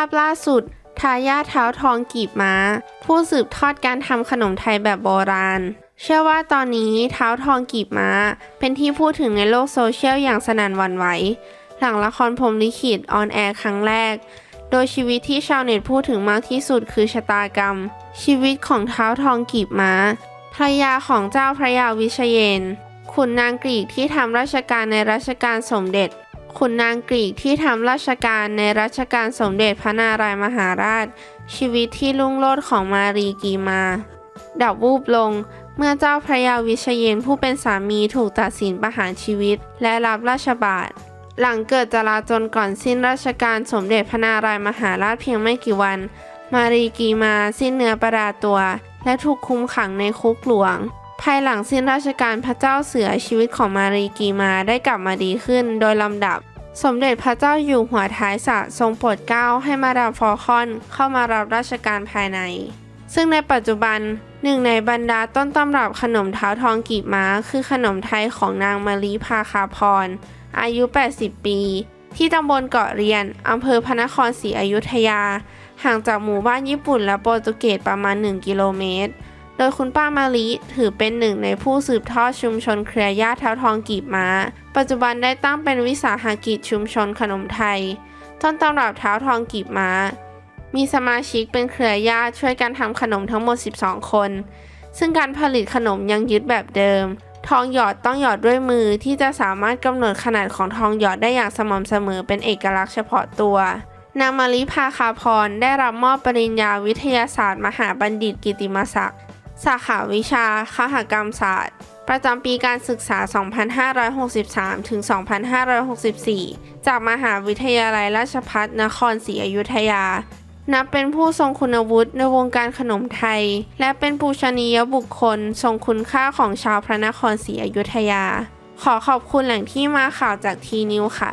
าพล่าสุด ทายาทเท้าทองกีบม้า ผู้สืบทอดการทำขนมไทยแบบโบราณ เชื่อว่าตอนนี้เท้าทองกีบม้า เป็นที่พูดถึงในโลกโซเชียลอย่างสนั่นวันไหว หลังละครพรมลิขิตออนแอร์ครั้งแรก โดยชีวิตที่ชาวเน็ตพูดถึงมากที่สุดคือชะตากรรม ชีวิตของเท้าทองกีบม้าภรรยาของเจ้าพระยาวิเชยน ขุนนางกรีกที่ทำราชการในรัชกาลสมเด็จ ขุนนางกรีกที่ทำราชการในรัชกาลสมเด็จพระนารายมหาราช ชีวิตที่รุ่งโรจน์ของมารีกีมา ดับวูบลงเมื่อเจ้าพระยาวิเชยนผู้เป็นสามีถูกตัดสินประหารชีวิต และรับราชบาทหลังเกิดจลาจลก่อนสิ้นราชการสมเด็จพระนารายมหาราชเพียงไม่กี่วัน มารีกีมาสิ้นเนื้อประดาตัว และถูกคุมขังในคุกหลวง ภายหลังสิ้นราชการพระเจ้าเสือชีวิตของมารีกีมาได้กลับมาดีขึ้นโดยลำดับ สมเด็จพระเจ้าอยู่หัวท้ายสะทรงโปรดเกล้าให้มาดามฟอร์คอนเข้ามารับราชการภายใน ซึ่งในปัจจุบันหนึ่งในบรรดาต้นตำรับขนมเท้าทองกีบม้า คือขนมไทยของนางมารีภาคาพร อายุ 80 ปี ที่ตำบลเกาะเรียนอำเภอพระนครศรีอยุธยา ห่างจากหมู่บ้านญี่ปุ่นและโปรตุเกสประมาณ 1 กิโลเมตร โดยคุณป้ามาลิถือเป็นหนึ่งในผู้สืบทอดชุมชนเครือญาติเท้าทองกีบม้า ปัจจุบันได้ตั้งเป็นวิสาหกิจชุมชนขนมไทยต้นตำรับเท้าทองกีบม้า มีสมาชิกเป็นเครือญาติช่วยกันทำขนมทั้งหมด 12 คน ซึ่งการผลิตขนมยังยึดแบบเดิม ทองหยอดต้องหยอดด้วยมือที่จะสามารถกำหนดขนาดของทองหยอดได้อย่างสม่ำเสมอเป็นเอกลักษณ์เฉพาะตัวนางมาริภาคาพรได้รับมอบปริญญาวิทยาศาสตร์ มหาบัณฑิตกิติมศักดิ์ สาขาวิชาคหกรรมศาสตร์ ประจำปีการศึกษา 2563 ถึง 2564 จากมหาวิทยาลัยราชภัฏนครศรีอยุธยา นับเป็นผู้ทรงคุณวุฒิในวงการขนมไทย และเป็นปูชนียบุคคลทรงคุณค่าของชาวพระนครศรีอยุธยา ขอขอบคุณแหล่งที่มาข่าวจากทีนิวค่ะ